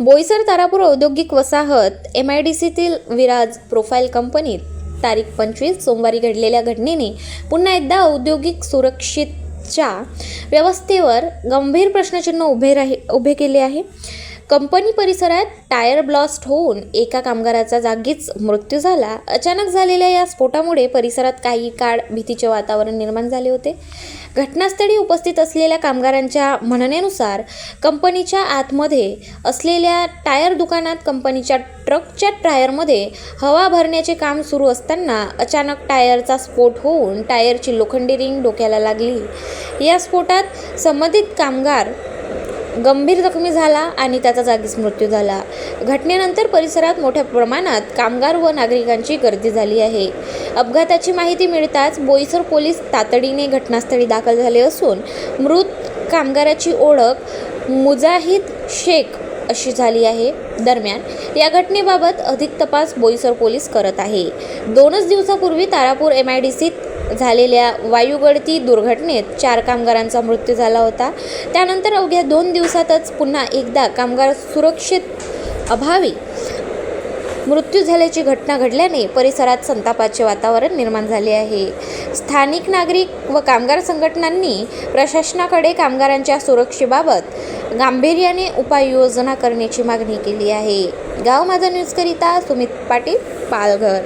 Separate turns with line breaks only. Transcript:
बोईसर तारापूर औद्योगिक वसाहत M I D सीतील विराज प्रोफाईल कंपनीत तारीख पंचवीस सोमवारी घडलेल्या घटनेने पुन्हा एकदा औद्योगिक सुरक्षेच्या व्यवस्थेवर गंभीर प्रश्नचिन्ह उभे राही उभे केले आहे. कंपनी परिसरात टायर ब्लास्ट होऊन एका कामगाराचा जागीच मृत्यू झाला. अचानक झालेल्या या स्फोटामुळे परिसरात काही काळ भीतीचे वातावरण निर्माण झाले होते. घटनास्थळी उपस्थित असलेल्या कामगारांच्या म्हणण्यानुसार कंपनीच्या आतमध्ये असलेल्या टायर दुकानात कंपनीच्या ट्रकच्या टायरमध्ये हवा भरण्याचे काम सुरू असताना अचानक टायरचा स्फोट होऊन टायरची लोखंडी रिंग डोक्याला लागली. या स्फोटात संबंधित कामगार गंभीर जखमी झाला आणि त्याचा जागीच मृत्यू झाला. घटनेनंतर परिसरात मोठ्या प्रमाणात कामगार व नागरिकांची गर्दी झाली आहे. अपघाताची माहिती मिळताच बोईसर पोलीस तातडीने घटनास्थळी दाखल झाले असून मृत कामगाराची ओळख मुजाहिद शेख अशी झाली आहे. दरम्यान या घटनेबाबत अधिक तपास बोईसर पोलीस करत आहे. दोनच दिवसापूर्वी तारापूर एम आय डी सीत झालेल्या वायुगळती दुर्घटनेत चार कामगारांचा मृत्यू झाला होता. त्यानंतर अवघ्या दोन दिवसातच पुन्हा एकदा कामगार सुरक्षित अभावी मृत्यू झाल्याची घटना घडल्याने परिसरात संतापाचे वातावरण निर्माण झाले आहे. स्थानिक नागरिक व कामगार संघटनांनी प्रशासनाकडे कामगारांच्या सुरक्षेबाबत गांभीर्याने उपाययोजना करण्याची मागणी केली आहे. गाव माझा न्यूजकरिता सुमित पाटील पालघर.